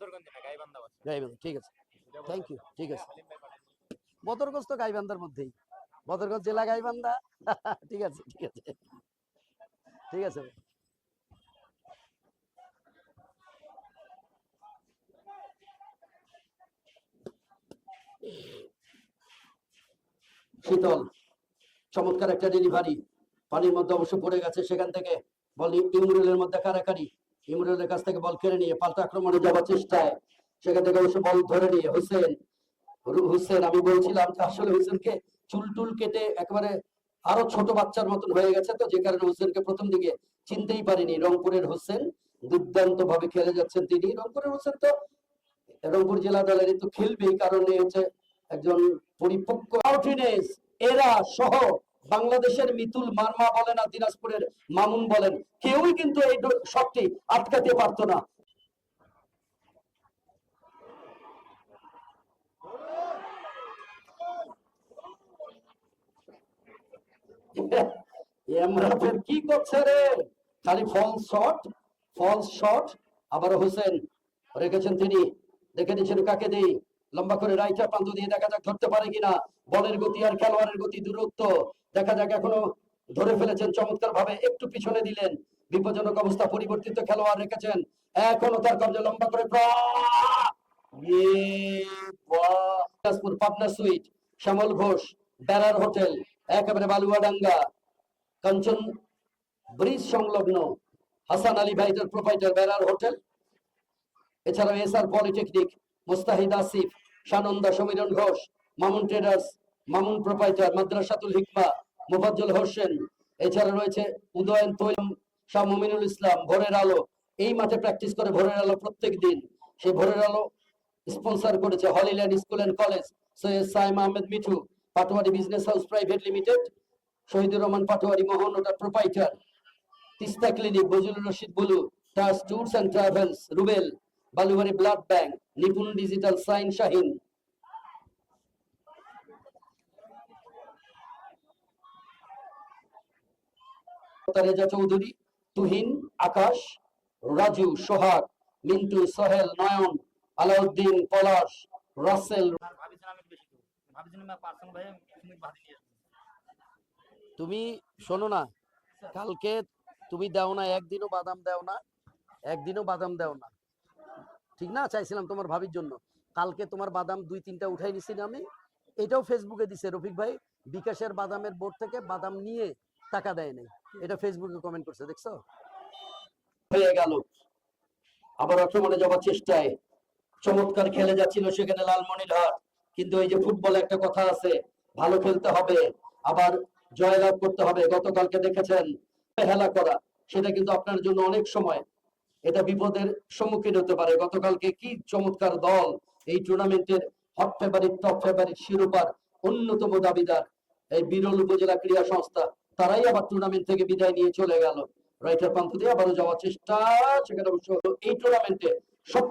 বদরগঞ্জে গাইবান্ধা গাইবান্ধা ঠিক আছে। Thank you ঠিক আছে। সালিম ভাই পাঠান। বদরগঞ্জ তো গাইবান্ধার মধ্যেই। বদরগঞ্জ জেলা গাইবান্ধা। ঠিক আছে ঠিক আছে। ঠিক আছে। শীতল চমৎকার একটা ডেলিভারি পানির মধ্যে অবশ্য পড়ে গেছে সেখান থেকে। বল ইমরুলের মধ্যে কারাকারি। ইমরুলের কাছ থেকে বল কেড়ে নিয়ে পাল্টা আক্রমণে যাওয়ার চেষ্টায় সেখান থেকে অবশ্য বল ধরে নিয়ে হোসেন হোসেন, আমি বলছিলাম যে আসলে হুসেনকে চুল টুল কেটে একেবারে আরও ছোট বাচ্চার মতন হয়ে গেছে তো, যে কারণে হুসেনকে প্রথম দিকে চিনতেই পারিনি। রংপুরের হোসেন দুর্দান্ত ভাবে খেলে যাচ্ছেন তিনি। রংপুরের হোসেন তো রংপুর জেলা দলের তো খেলবেই কারণ হচ্ছে একজন পরিপক্ক আউটরিনেস এরা সহ বাংলাদেশের মিতুল মার্মা বলেন আর দিনাজপুরের মামুন বলেন, কেউই কিন্তু এই শটটি আটকাতে পারতো না। এমরাফের কি করছে রে? খালি ফলস শট ফলস শট আবার হোসেন রেখেছেন তিনি, দেখে নিচ্ছেন কাকে দেই লম্বা করে রাইটার প্রান্ত দিয়ে দেখা যাক ধরতে পারে কিনা। বলের গতি আর খেলোয়াড়ের গতি দূরত্ব। দেখা যাক এখনও ধরে ফেলেছেন চমৎকার ভাবে একটু পিছনে দিলেন। বিপজ্জনক অবস্থা পরিবর্তিত খেলোয়াড় রেখেছেন। এখনও তার কবজে লম্বা করে পাবনা সুইট শ্যামল ঘোষ বেড়ার হোটেল, একেবারে বালুয়াডাঙ্গা, কাঞ্চন ব্রিজ সংলগ্ন, হাসান আলী ভাইটার প্রোপাইটার বেড়ার হোটেল। এছাড়াও S R polytechnic Mustahid Asif, Sananda Samiran Ghosh, Mamun traders, Mamun proprietor, Madrasatul Hikma, Mufazzal Hossain. এছাড়া রয়েছে উদয়ন তৈম শাহ মুমিনুল ইসলাম, ভোরের আলো। এই মাঠে প্র্যাকটিস করে ভোরের আলো প্রত্যেক দিন। সেই ভোরের আলো স্পন্সর করেছে Holyland school and college, Syed Saim Ahmed Mithu, Patwari business house private limited, Shahidur Rahman Patwari Mohan ওটার প্রোপাইটার তিস্তা ক্লিনিক বজলুর রশিদ বুলু টাস tours and travels Rubel Balubari blood bank, Nipun digital sign Shahin Reza Chowdhury, Tuhin, Akash, Raju, Sohag, Mintu, Sohel, Nayan, Alauddin, Palash, Rasel. তুমি শোনো না, কালকে তুমি দাও না, একদিনও বাদাম দাও না, একদিনও বাদাম দাও না ঠিক না? চাইছিলাম তোমার ভাবির জন্য। কালকে তোমার বাদাম দুই, তিনটা উঠাই নিছি না আমি। এটাও ফেসবুকে দিছে রফিক ভাই। বিকাশের বাদামের বোর্ড থেকে বাদাম নিয়ে টাকা দেয় নাই। এটা ফেসবুকে কমেন্ট করছে, দেখছ? হয়ে গেল। আবার আক্রমণে যাওয়ার চেষ্টায়। চমৎকার খেলে যাচ্ছিল সেখানে লালমনিরহাট। কিন্তু এই যে ফুটবলে একটা কথা আছে, ভালো খেলতে হবে। আবার জয়লাভ করতে হবে। গতকালকে দেখেছেন হেলা করা। সেটা কিন্তু আপনার জন্য অনেক সময়। এটা বিপদের সম্মুখীন হতে পারে। গতকালকে কি চমৎকার দল এই টুর্নামেন্টের হট ফেভারিট টপ ফেভারিট শিরোপার অন্যতম দাবিদার এই বিরল উপজেলা ক্রীড়া সংস্থা, তারাই আবার টুর্নামেন্ট থেকে বিদায় নিয়ে চলে গেল। রাইটার প্রান্ত দিয়ে আবারও যাওয়ার চেষ্টা, সেখানে অবশ্য এই টুর্নামেন্টে সব